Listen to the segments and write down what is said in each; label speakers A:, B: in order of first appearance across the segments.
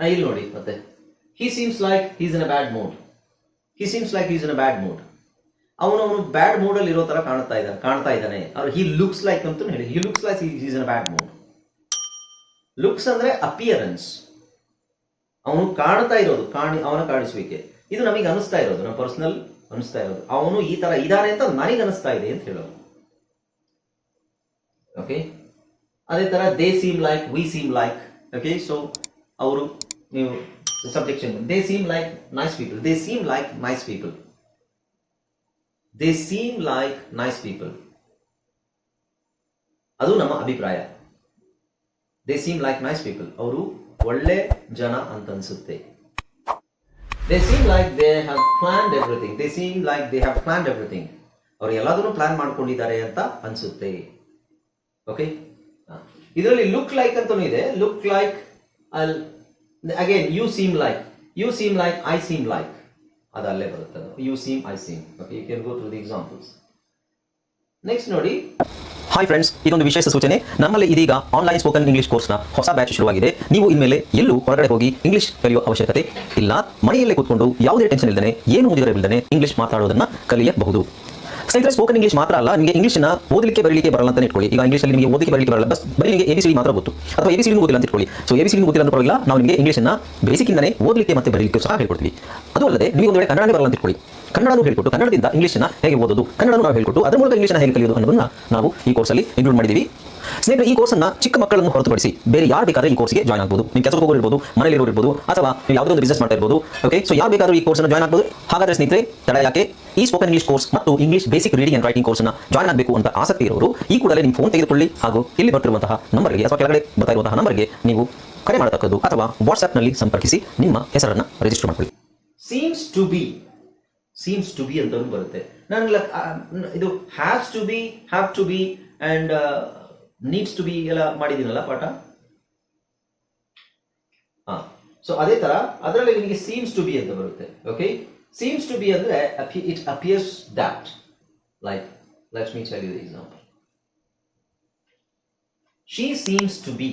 A: ಇಲ್ಲಿ ನೋಡಿ ಮತ್ತೆ. He seems like he's in a bad mood he seems like is in a bad mood ಅವನು ಅವನು ಬ್ಯಾಡ್ mood ಅಲ್ಲಿ ಇರೋ ತರ ಕಾಣ್ತಾ ಇದ್ದಾನೆ ಕಾಣ್ತಾ ಇದ್ದಾನೆ. ಅವ್ರು ಹಿ ಲುಕ್ಸ್ ಲೈಕ್ ಅಂತ ಹೇಳಿ he looks like is in a bad mood looks ಅಂದ್ರೆ ಅಪಿಯರೆನ್ಸ್ ಅವನು ಕಾಣ್ತಾ ಇರೋದು, ಕಾಣಿ, ಅವನ ಕಾಣಿಸುವಿಕೆ. ಇದು ನಮಗೆ ಅನಿಸ್ತಾ ಇರೋದು, ನಮ್ಮ ಪರ್ಸನಲ್ ಅನಿಸ್ತಾ ಇರೋದು. ಅವನು ಈ ತರ ಇದ್ದಾನೆ ಅಂತ ನನಗೆ ಅನಿಸ್ತಾ ಇದೆ ಅಂತ ಹೇಳೋದು. ಓಕೆ ಅದೇ ತರ they seem like we seem like okay so ಅವರು ನೀವು subjection they seem like nice people they seem like nice people they seem like nice people ಅದು ನಮ್ಮ ಅಭಿಪ್ರಾಯ. They seem like nice people ಅವರು ಒಳ್ಳೆ ಜನ ಅಂತ ಅನ್ಸುತ್ತೆ. They seem like they have plan everything they seem like they have plan everything ಅವ್ರು ಎಲ್ಲದನ್ನು ಪ್ಲಾನ್ ಮಾಡ್ಕೊಂಡಿದ್ದಾರೆ ಅಂತ ಅನ್ಸುತ್ತೆ. ಓಕೆ ಇದರಲ್ಲಿ ಲುಕ್ ಲೈಕ್ ಅಂತಲೂ ಇದೆ. Look like again you seem like you seem like I seem like ಅದು ಅಲ್ಲೇ ಬರುತ್ತೆ you seem I seem okay you can go through the examples next ನೋಡಿ.
B: ಹಾಯ್ ಫ್ರೆಂಡ್ಸ್ ಇದೊಂದು ವಿಶೇಷ ಸೂಚನೆ. ನಮ್ಮಲ್ಲಿ ಇದೀಗ ಆನ್ಲೈನ್ ಸ್ಪೋಕನ್ ಇಂಗ್ಲಿಷ್ ಕೋರ್ಸ್ನ ಹೊಸ ಬ್ಯಾಚ್ ಶುರುವಾಗಿದೆ. ನೀವು ಇನ್ಮೇಲೆ ಎಲ್ಲೂ ಹೊರಗಡೆ ಹೋಗಿ ಇಂಗ್ಲಿಷ್ ಕಲಿಯುವ ಅವಶ್ಯಕತೆ ಇಲ್ಲ. ಮನೆಯಲ್ಲೇ ಕೂತ್ಕೊಂಡು ಯಾವುದೇ ಟೆನ್ಷನ್ ಇಲ್ಲದೆ ಏನು ಮುಗಿದಿರಬಿಲ್ಲದೆ ಇಂಗ್ಲಿಷ್ ಮಾತಾಡೋದನ್ನ ಕಲಿಯಬಹುದು. ಸ್ನೇಹಿತರೆ ಸ್ಪೋಕನ್ ಇಂಗ್ಲಿಷ್ ಮಾತ್ರ ಅಲ್ಲ, ನಿಮಗೆ ಇಂಗ್ಲಿಷ್ನ ಓದಲಿಕ್ಕೆ, ಬರಲಿಕ್ಕೆ ಬರಲ್ಲ ಅಂತ ಇಟ್ಕೊಳ್ಳಿ. ಈಗ ಇಂಗ್ಲೀಷ್ ನಿಮಗೆ ಓದಲಿಕ್ಕೆ, ಬರಲಿಕ್ಕೆ ಬರಲ್ಲ. ಬಸ್ ಬರೀ ನಿಮಗೆ ಎ ಬಿ ಸಿ ಮಾತ್ರ ಗೊತ್ತು. ಅಥವಾ ಎ ಬಿ ಸಿ ಓದಿಲ್ಲ ಅಂತ ಇಟ್ಕೊಳ್ಳಿ. ಸೊ ಎ ಬಿ ಸಿ ಓದಿಲ್ಲ ಅಂತ ಪರವಾಗಿಲ್ಲ, ನಾವು ನಿಮಗೆ ಇಂಗ್ಲಿಷ್ನ ಬೇಸಿಕ್ಕಿಂದನೇ ಓದಲಿಕ್ಕೆ ಮತ್ತೆ ಬರಲಿಕ್ಕೆ ಸಹ ಹೇಳ್ಕೊಡ್ತೀವಿ. ಅದು ಅಲ್ಲದೆ ನೀವು ಒಂದು ಕನ್ನಡನೇ ಬರಲ್ಲ ಅಂತ ಇಟ್ಕೊಳ್ಳಿ. ಕನ್ನಡನೂ ಹೇಳ್ಕೊಟ್ಟು, ಕನ್ನಡದಿಂದ ಇಂಗ್ಲಿಷ್ನ ಹೇಗೆ ಓದೋದು, ಕನ್ನಡನೂ ನಾವು ಹೇಳ್ಕೊಟ್ಟು, ಅದರ ಮೂಲಕ ಇಂಗ್ಲಿಷ್ನ ಹೇಗೆ ಕಲಿಯೋದು ಅನ್ನೋದನ್ನ ನಾವು ಈ ಕೋರ್ಸಲ್ಲಿ ಇನ್ಕ್ಲೂಡ್ ಮಾಡಿದೀವಿ. ಸ್ನೇಹಿತರೆ, ಈ ಕೋರ್ಸನ್ನ ಚಿಕ್ಕ ಮಕ್ಕಳನ್ನು ಹೊರತುಪಡಿಸಿ ಬೇರೆ ಯಾರು ಬೇಕಾದ್ರೆ ಈ ಕೋರ್ಸ್ಗೆ ಜಾಯ್ನ್ ಆಗ್ಬೋದು. ನೀವು ಕೆಲಸ ಹೋಗೋರು ಇರ್ಬೋದು ಮನೆಯಲ್ಲಿ ಇರ್ಬೋದು, ಅಥವಾ ಯಾವುದೋ ಒಂದು ಬಿಸ್ನೆಸ್ ಮಾಡ್ತಾ ಇರ್ಬೋದು ಓಕೆ ಸೊ ಯಾರು ಬೇಕಾದ್ರೂ ಈ ಕೋರ್ಸ್ನ ಜಾಯ್ನ್ ಆಗ್ಬೋದು. ಹಾಗಾದ್ರೆ ಸ್ನೇಹಿತರೆ, ತಡ ಯಾಕೆ? ಈ ಸ್ಪೋಕನ್ ಇಂಗ್ಲಿಷ್ ಕೋರ್ಸ್ ಮತ್ತು English basic reading and writing ಕೋರ್ಸ್ನ ಜಾಯಿನ್ ಆಗಬೇಕು ಅಂತ ಆಸಕ್ತಿ ಇರೋರು ಈ ಕೂಡಲೇ ನಿಮ್ಮ ಫೋನ್ ತೆಗೆದುಕೊಳ್ಳಿ ಹಾಗೂ ಇಲ್ಲಿ ಬರ್ತಿರುವಂತಹ ನಂಬರ್ಗೆ ಅಥವಾ ಕೆಳಗಡೆ ಬರ್ತಾ ಇರುವಂತಹ ನಂಬರ್ಗೆ ನೀವು ಕರೆ ಮಾಡತಕ್ಕದ್ದು ಅಥವಾ ವಾಟ್ಸ್ಆ್ಯಪ್ನಲ್ಲಿ ಸಂಪರ್ಕಿಸಿ ನಿಮ್ಮ ಹೆಸರನ್ನು ರಿಜಿಸ್ಟರ್ ಮಾಡಿಕೊಳ್ಳಿ.
A: Seems to be seems to be ಅಂತ ಬರುತ್ತೆ. ನನಗೆ ಇದು has to be have to be and needs to be ಎಲ್ಲ ಮಾಡಿದ್ದೀನಲ್ಲ ಪಾಠ? ಹಾ ಸೊ ಅದೇ ತರ, ಅದರಲ್ಲಿ ನಿಮಗೆ ಸೀಮ್ಸ್ ಟು ಬಿ ಅಂತ ಬರುತ್ತೆ ಓಕೆ ಸೀಮ್ಸ್ ಟು ಬಿ ಅಂದ್ರೆ it appears that like let's me tell you example she seems to be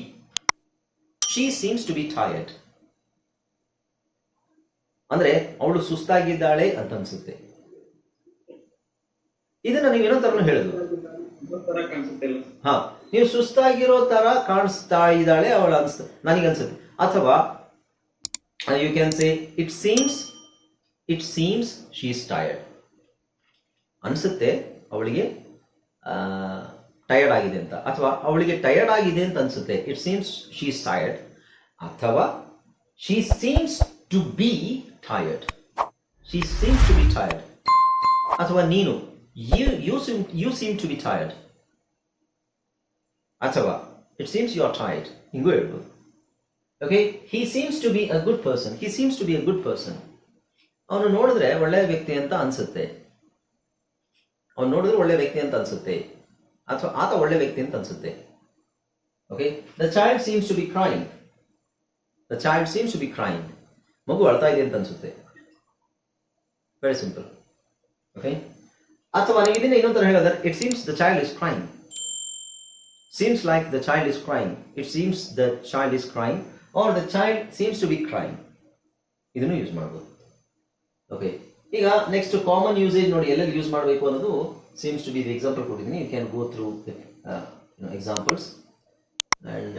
A: she seems to be tired ಅಂದ್ರೆ ಅವಳು ಸುಸ್ತಾಗಿದ್ದಾಳೆ ಅಂತ ಅನ್ಸುತ್ತೆ. ಇದನ್ನ ನೀವು ಏನೋ ಹೇಳುದು
C: ತರ ಅಲ್ಲ
A: ಹಾ, ನೀವು ಸುಸ್ತಾಗಿರೋ ತರ ಕಾಣಿಸ್ತಾ ಇದ್ದಾಳೆ ಅವಳು ಅನ್ಸುತ್ತೆ ನನಗೆ ಅನ್ಸುತ್ತೆ. ಅಥವಾ you can say it seems it seems she is tired ಅನ್ಸುತ್ತೆ ಅವಳಿಗೆ ಟಯರ್ಡ್ ಆಗಿದೆ ಅಂತ. ಅಥವಾ ಅವಳಿಗೆ ಟಯರ್ಡ್ ಆಗಿದೆ ಅಂತ ಅನ್ಸುತ್ತೆ. It seems she is tired ಅಥವಾ she seems to be tired she seems to be tired ಅಥವಾ ನೀನು you you seem you seem to be tired ಅಥವಾ it seems you are tired ಹಿಂಗೂ ಹೇಳ್ಬೋದು. Okay he seems to be a good person he seems to be a good person ಅವನು ನೋಡಿದ್ರೆ ಒಳ್ಳೆಯ ವ್ಯಕ್ತಿ ಅಂತ ಅನ್ಸುತ್ತೆ. ಅವನು ನೋಡಿದ್ರೆ ಒಳ್ಳೆ ವ್ಯಕ್ತಿ ಅಂತ ಅನ್ಸುತ್ತೆ. ಅಥವಾ ಆತ ಒಳ್ಳೆ ವ್ಯಕ್ತಿ ಅಂತ ಅನ್ಸುತ್ತೆ. Okay the child seems to be crying the child seems to be crying ಮಗು ಅಳ್ತಾ ಇದೆ ಅಂತ ಅನ್ಸುತ್ತೆ. ವೆರಿ ಸಿಂಪಲ್ ಓಕೆ ಅಥವಾ ನೀವು ಇದನ್ನ ಇನ್ನೊಂಥರ ಹೇಳಿದ್ರೆ it seems the child is crying seems like the child is crying it seems the child is crying or the child seems to be crying ಇದನ್ನು ಯೂಸ್ ಮಾಡ್ಬೋದು. ಓಕೆ ಈಗ ನೆಕ್ಸ್ಟ್ ಕಾಮನ್ ಯೂಸೇಜ್ ನೋಡಿ ಎಲ್ಲೆಲ್ಲಿ ಯೂಸ್ ಮಾಡಬೇಕು ಅನ್ನೋದು seems to be the example ಕೊಟ್ಟಿದ್ದೀನಿ. You can go through examples and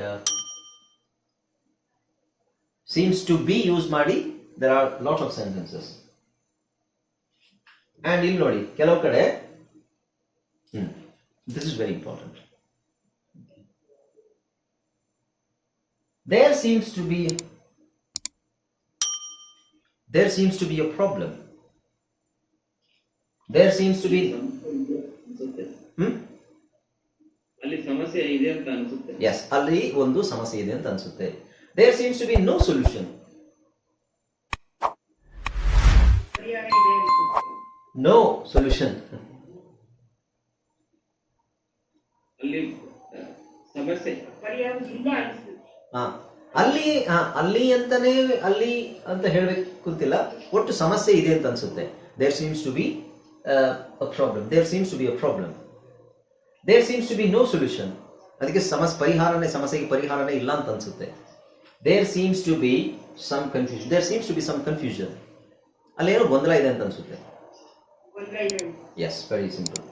A: seems to be use ಮಾಡಿ there are lot of sentences and ಇಲ್ಲಿ ನೋಡಿ, ಕೆಲವು ಕಡೆ this is very important there seems to be there seems to be a problem there seems to be hmm?
C: ಅಲ್ಲಿ ಸಮಸ್ಯೆ ಇದೆ ಅಂತ ಅನ್ಸುತ್ತೆ
A: yes ಅಲ್ಲಿ ಒಂದು ಸಮಸ್ಯೆ ಇದೆ ಅಂತ ಅನ್ಸುತ್ತೆ there seems to be no solution no solution
C: ಅಲ್ಲಿ ಸಮಸ್ಯೆ
A: ಅಲ್ಲಿ ಅಂತಾನೆ ಅಲ್ಲಿ ಅಂತ ಹೇಳ್ಬೇಕು ಗೊತ್ತಿಲ್ಲ ಒಟ್ಟು ಸಮಸ್ಯೆ ಇದೆ ಅಂತ ಅನ್ಸುತ್ತೆ. There seems to be a problem there seems to be a problem there seems to be no solution ಅದಕ್ಕೆ ಸಮಸ್ಯೆ ಪರಿಹಾರನೇ ಸಮಸ್ಯೆಗೆ ಪರಿಹಾರನೇ ಇಲ್ಲ ಅಂತ ಅನ್ಸುತ್ತೆ. There seems to be some confusion there seems to be some confusion ಅಲ್ಲೇನೋ ಗೊಂದಲ ಇದೆ ಅಂತ ಅನ್ಸುತ್ತೆ. Yes very simple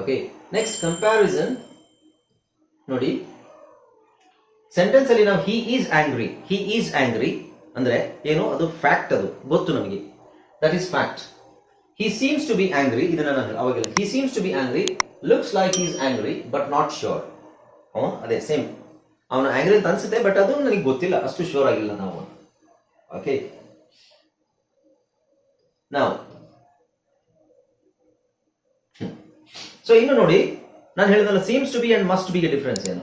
A: okay next comparison ನೋಡಿ. ಸೆಂಟೆನ್ಸ್ ಅಲ್ಲಿ ನಾವು he is angry he is angry ಅಂದ್ರೆ ಏನು? ಅದು ಫ್ಯಾಕ್ಟ್ ಅದು. ಗೊತ್ತು ನಮಗೆ. That is fact he seems to be angry ಇದನ್ನ ನಾನು ಅವಾಗೆಲ್ಲ he seems to be angry looks like is angry but not sure ಅವನು ಅದೇ ಸೇಮ್ ಅವನು ಆಂಗ್ರಿ ಅಂತ ಅನ್ಸುತ್ತೆ ಬಟ್ ಅದು ನನಗೆ ಗೊತ್ತಿಲ್ಲ. ಅಷ್ಟು ಶ್ಯೂರ್ ಆಗಿಲ್ಲ ನಾವು. ಓಕೆ ನಾವು ಸೊ ಇನ್ನು ನೋಡಿ, ನಾನು ಹೇಳಿದಲ್ಲ seems to be and must be difference ಏನು?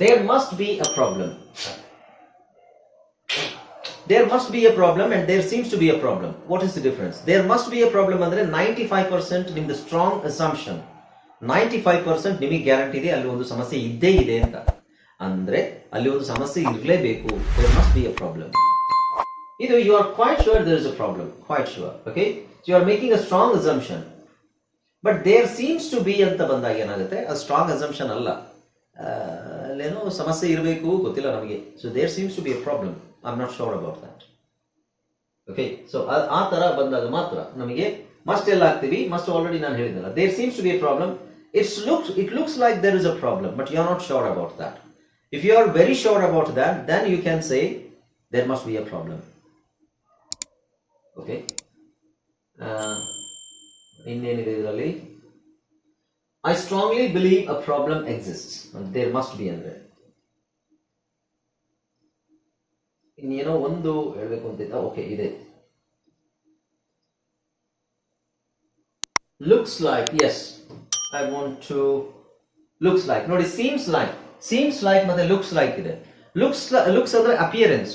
A: There must be a problem there must be a problem and there seems to be a problem what is the difference there must be a problem ಅಂದ್ರೆ ninety five percent ನಿಮ್ದು strong assumption ninety five percent ನಿಮಗೆ guarantee ಇದೆ, ಅಲ್ಲಿ ಒಂದು ಸಮಸ್ಯೆ ಇದ್ದೇ ಇದೆ ಅಂತ. ಅಂದ್ರೆ ಅಲ್ಲಿ ಒಂದು ಸಮಸ್ಯೆ ಇರಲೇಬೇಕು. There must be a problem ಇದು you are quite sure there is a problem quite sure okay you are making a strong assumption but there seems to be ಅಂತ ಬಂದಾಗ ಏನಾಗುತ್ತೆ? ಅದು ಸ್ಟ್ರಾಂಗ್ ಅಸಂಪ್ಷನ್ ಅಲ್ಲ. ಅಲ್ಲೇನೋ ಸಮಸ್ಯೆ ಇರಬೇಕು, ಗೊತ್ತಿಲ್ಲ ನಮಗೆ. So there seems to be a problem I am not sure about that okay so ಆ ತರ ಬಂದಾಗ ಮಾತ್ರ ನಮಗೆ ಮಸ್ಟ್ ಎಲ್ಲ ಆಗ್ತೀವಿ ಮಸ್ಟ್ ಆಲ್ರೆಡಿ ನಾನು ಹೇಳಿದ್ದಲ್ಲ. There seems to be a problem it's looks it looks like there is a problem but you are not sure about that if you are very sure about that then you can say there must be a problem okay ಇನ್ನೇನಿದೆ ಇದರಲ್ಲಿ? I strongly believe a problem exist there must be ಅಂದ್ರೆ ಇನ್ನೇನೋ ಒಂದು ಹೇಳ್ಬೇಕು ಅಂತಿದ್ದ? Okay, ಇದೆ. Looks like yes I want to looks like ನೋಡಿ seems like seems like ಮತ್ತೆ ಲುಕ್ಸ್ ಲೈಕ್ ಇದೆ. ಲುಕ್ಸ್ ಲುಕ್ಸ್ ಅಂದ್ರೆ ಅಪಿಯರೆನ್ಸ್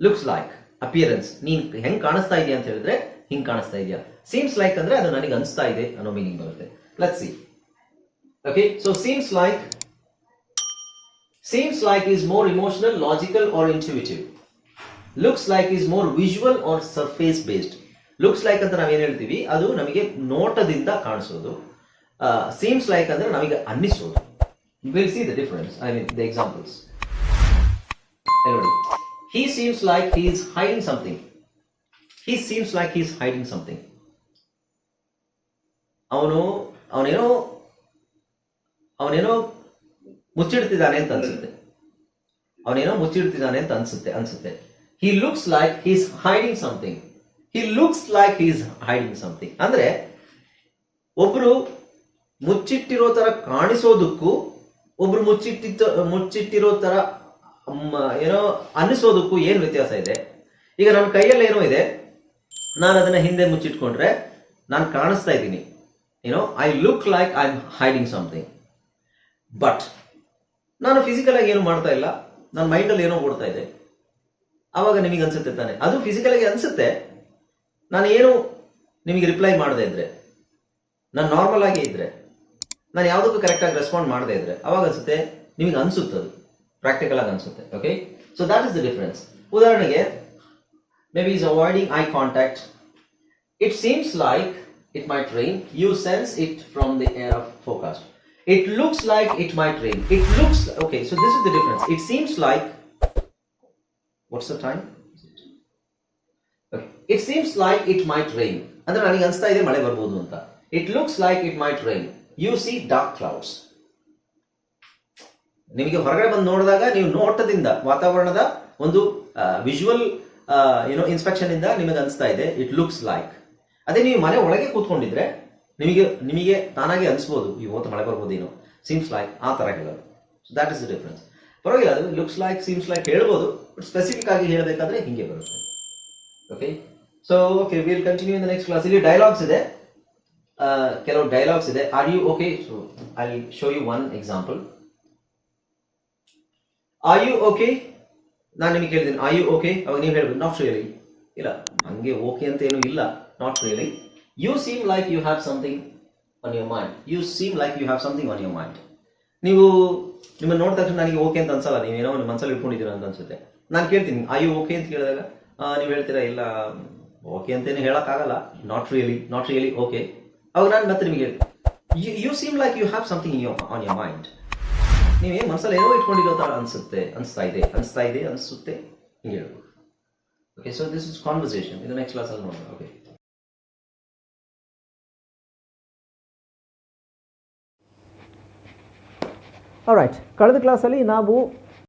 A: ಲುಕ್ಸ್ ಲೈಕ್ ಅಪಿಯರೆನ್ಸ್ ನೀನ್ ಹೆಂಗ್ ಕಾಣಿಸ್ತಾ ಇದೆಯಾ ಅಂತ ಹೇಳಿದ್ರೆ ಹಿಂಗ್ ಕಾಣಿಸ್ತಾ ಇದೆಯಾ. ಸೀಮ್ಸ್ ಲೈಕ್ ಅಂದ್ರೆ ಅದು ನನಗೆ ಅನಿಸ್ತಾ ಇದೆ ಅನ್ನೋ ಮೀನಿಂಗ್ ಬರುತ್ತೆ. Let see okay so seems like seems like is more emotional logical or intuitive. Looks like is more visual or surface based looks like ಅಂತ ನಾವೇನು ಹೇಳ್ತೀವಿ? ಅದು ನಮಗೆ ನೋಟದಿಂದ ಕಾಣಿಸೋದು. ಸೀಮ್ಸ್ ಲೈಕ್ ಅಂದ್ರೆ ನಮಗೆ ಅನ್ನಿಸೋದು. Will see the difference I mean the examples ನೋಡಿ he seems like he is something something. He like like he is hiding something. ಅವನು, ಅವನೇನೋ ಅವನೇನೋ ಮುಚ್ಚಿಡ್ತಿದ್ದಾನೆ ಅಂತ ಅನ್ಸುತ್ತೆ. ಅವನೇನೋ ಮುಚ್ಚಿಡ್ತಿದ್ದಾನೆ ಅಂತ ಅನ್ಸುತ್ತೆ ಅನ್ಸುತ್ತೆ. He looks like is hiding something he looks like is hiding something ಅಂದ್ರೆ ಒಬ್ರು ಮುಚ್ಚಿಟ್ಟಿರೋ ತರ ಕಾಣಿಸೋದಕ್ಕೂ, ಒಬ್ರು ಮುಚ್ಚಿಟ್ಟಿದ್ದ, ಮುಚ್ಚಿಟ್ಟಿರೋ ತರ ಏನೋ ಅನ್ನಿಸೋದಕ್ಕೂ ಏನು ವ್ಯತ್ಯಾಸ ಇದೆ? ಈಗ ನನ್ನ ಕೈಯಲ್ಲಿ ಏನೋ ಇದೆ. ನಾನು ಅದನ್ನ ಹಿಂದೆ ಮುಚ್ಚಿಟ್ಕೊಂಡ್ರೆ ನಾನು ಕಾಣಿಸ್ತಾ ಇದ್ದೀನಿ. ಏನೋ I look like I am hiding something but ನಾನು ಫಿಸಿಕಲ್ ಆಗಿ ಏನು ಮಾಡ್ತಾ ಇಲ್ಲ ನನ್ನ ಮೈಂಡಲ್ಲಿ ಏನೋ ಓಡ್ತಾ ಇದೆ. ಆವಾಗ ನಿಮಗೆ ಅನ್ಸುತ್ತೆ ತಾನೆ. ಅದು ಫಿಸಿಕಲ್ ಆಗಿ ಅನ್ಸುತ್ತೆ, ನಾನು ಏನು ನಿಮಗೆ ರಿಪ್ಲೈ ಮಾಡದೆ ಇದ್ರೆ, ನಾನು ನಾರ್ಮಲ್ ಆಗಿ ಇದ್ರೆ, ನಾನು ಯಾವುದಕ್ಕೂ ಕರೆಕ್ಟಾಗಿ ರೆಸ್ಪಾಂಡ್ ಮಾಡದೆ ಇದ್ರೆ ಅವಾಗ ಅನ್ಸುತ್ತೆ, ನಿಮಗೆ ಅನ್ಸುತ್ತೆ ಅದು. ಪ್ರಾಕ್ಟಿಕಲ್ ಆಗಿ ಅನ್ಸುತ್ತೆ okay so that is the difference ಉದಾಹರಣೆಗೆ maybe is avoiding eye contact it seems like it might rain you sense it from the air of forecast it looks like it might rain it looks okay so this is the difference it seems like what's the time it seems like it might rain ಅಂದ್ರೆ ನನಗೆ ಅನಿಸ್ತಾ ಇದೆ ಮಳೆ ಬರ್ಬೋದು ಅಂತ. It looks like it might rain you see dark clouds ನಿಮಗೆ ಹೊರಗಡೆ ಬಂದು ನೋಡಿದಾಗ ನೀವು ನೋಟದಿಂದ, ವಾತಾವರಣದ ಒಂದು ವಿಜುವಲ್ ಏನೋ ಇನ್ಸ್ಪೆಕ್ಷನ್ ಇಂದ ನಿಮಗೆ ಅನಿಸ್ತಾ ಇದೆ. ಇಟ್ ಲುಕ್ಸ್ ಲೈಕ್ ಅದೇ ನೀವು ಮನೆ ಒಳಗೆ ಕೂತ್ಕೊಂಡಿದ್ರೆ ನಿಮಗೆ ನಿಮಗೆ ತಾನಾಗಿ ಅನಿಸ್ಬೋದು ಇವತ್ತು ಮಳೆ ಬರ್ಬೋದೇನೋ. ಸೀಮ್ಸ್ ಲೈಕ್ ಆ ಥರ ಹೇಳೋದು. So that is the difference ಪರವಾಗಿಲ್ಲ, ಅದು ಲುಕ್ಸ್ ಲೈಕ್ ಸೀಮ್ಸ್ ಲೈಕ್ ಹೇಳ್ಬೋದು ಬಟ್ ಸ್ಪೆಸಿಫಿಕ್ ಆಗಿ ಹೇಳಬೇಕಾದ್ರೆ ಹಿಂಗೆ ಬರುತ್ತೆ. Okay so okay will continue in the next class ಇಲ್ಲಿ ಡೈಲಾಗ್ಸ್ ಇದೆ. ಕೆಲವು ಡೈಲಾಗ್ಸ್ ಇದೆ. Are you okay so I show you one example are you okay ನಾನು ನಿಮಗೆ ಹೇಳ್ತೀನಿ ಆರ್ ಯು ಓಕೆ ಅವಾಗ ನೀವು ಹೇಳ್ಬೋದು ನಾಟ್ ರಿಯಲಿ ಇಲ್ಲ. ಹಂಗೆ ಓಕೆ ಅಂತ ಏನು ಇಲ್ಲ. Not really you seem like you have something on your mind you seem like you have something on your mind ನೀವು ನಿಮ್ಮನ್ನು ನೋಡಿದ ತಕ್ಷಣ ನನಗೆ ಓಕೆ ಅಂತ ಅನ್ಸಲ್ಲ. ನೀವೇನೋ ಒಂದು ಮನಸ್ಸಲ್ಲಿ ಇಟ್ಕೊಂಡಿದ್ದೀರಾ ಅಂತ ಅನ್ಸುತ್ತೆ. ನಾನು ಕೇಳ್ತೀನಿ. ಐ ಯು ಓಕೆ ಅಂತ ಕೇಳಿದಾಗ ನೀವು ಹೇಳ್ತೀರಾ, ಇಲ್ಲ ಓಕೆ ಅಂತೇನು ಹೇಳೋಕ್ಕಾಗಲ್ಲ. Not really not really okay ಅವಾಗ ನಾನು ಮತ್ತೆ ನಿಮಗೆ you you seem like you have something you on your mind ಏನು ಮನಸ್ಸಲ್ಲಿ ಏನೋ ಇಟ್ಕೊಂಡಿರೋ ಥರ ಅನಿಸುತ್ತೆ, ಅನಿಸ್ತಾ ಇದೆ ಅನಿಸ್ತಾ ಇದೆ, ಅನಿಸುತ್ತೆ, ಹಿಂಗೆ ಹೇಳ್ಬೇಕು okay so this is conversation ಇದು ನೆಕ್ಸ್ಟ್ ಕ್ಲಾಸಲ್ಲಿ ನೋಡೋಣ. ಓಕೆ
D: ರೈಟ್ ಕಳೆದ ಕ್ಲಾಸಲ್ಲಿ ನಾವು